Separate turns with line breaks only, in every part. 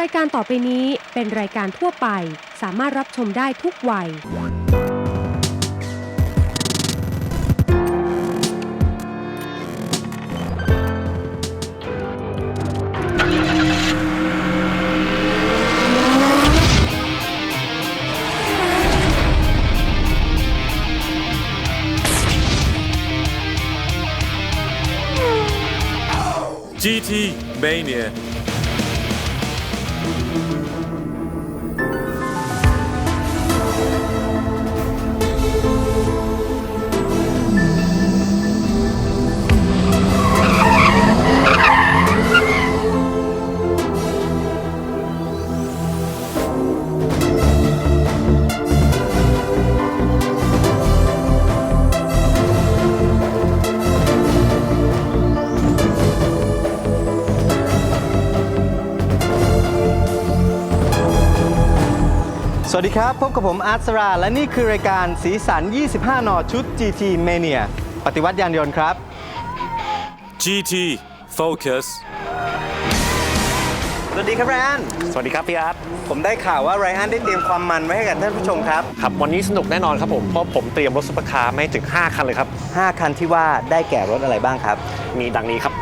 รายการต่อไปนี้เป็นรายการทั่วไป สามารถรับชมได้ทุกวัย
GT Mania..
สวัสดีครับ พบกับผมอาร์ตสรา และนี่คือรายการสีสัน 25 นอชุด GT Mania ปฏิวัติยานยนต์ครับ
GT Focus.
สวัสดีครับไรอัน
สวัสดีครับพี่อาร์ต
ผมได้ข่าวว่าไรอันได้เตรียมความมันไว้ให้กับท่านผู้ชมครับ
ครับ วันนี้สนุกแน่นอนครับผม เพราะผมเตรียมรถซุปเปอร์คาร์ไม่ถึง 5 คันเลยครับ
5 คันที่ว่าได้แก่รถอะไรบ้างครับ
มีดังนี้ครับ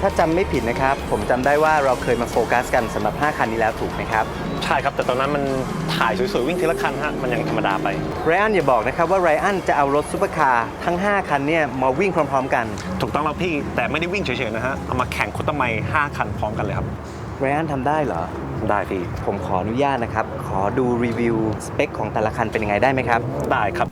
ถ้าจำไม่ผิดนะครับ ผมจำได้ว่าเราเคยมาโฟกัสกันสำหรับ 5 คันนี้แล้วถูกไหมครับ
ใช่ครับ แต่ตอนนั้นมันถ่ายสวยๆ วิ่งทีละคันฮะ มันยังธรรมดาไป
ไรอันอย่าบอกนะครับว่าไรอันจะเอารถซุปเปอร์คาร์ทั้ง 5 คันเนี่ยมาวิ่งพร้อมๆกัน
ถูกต้องแล้วพี่ แต่ไม่ได้วิ่งเฉยๆนะฮะ เอามาแข่งคุตตะไม5คันพร้อมกันเลยครับ
ไรอันทำได้เหรอ
ได้พี่
ผมขออนุญาตนะครับ ขอดูรีวิวสเปคของแต่ละคันเป็นยังไงได้ไหมครับ
ได้ครับ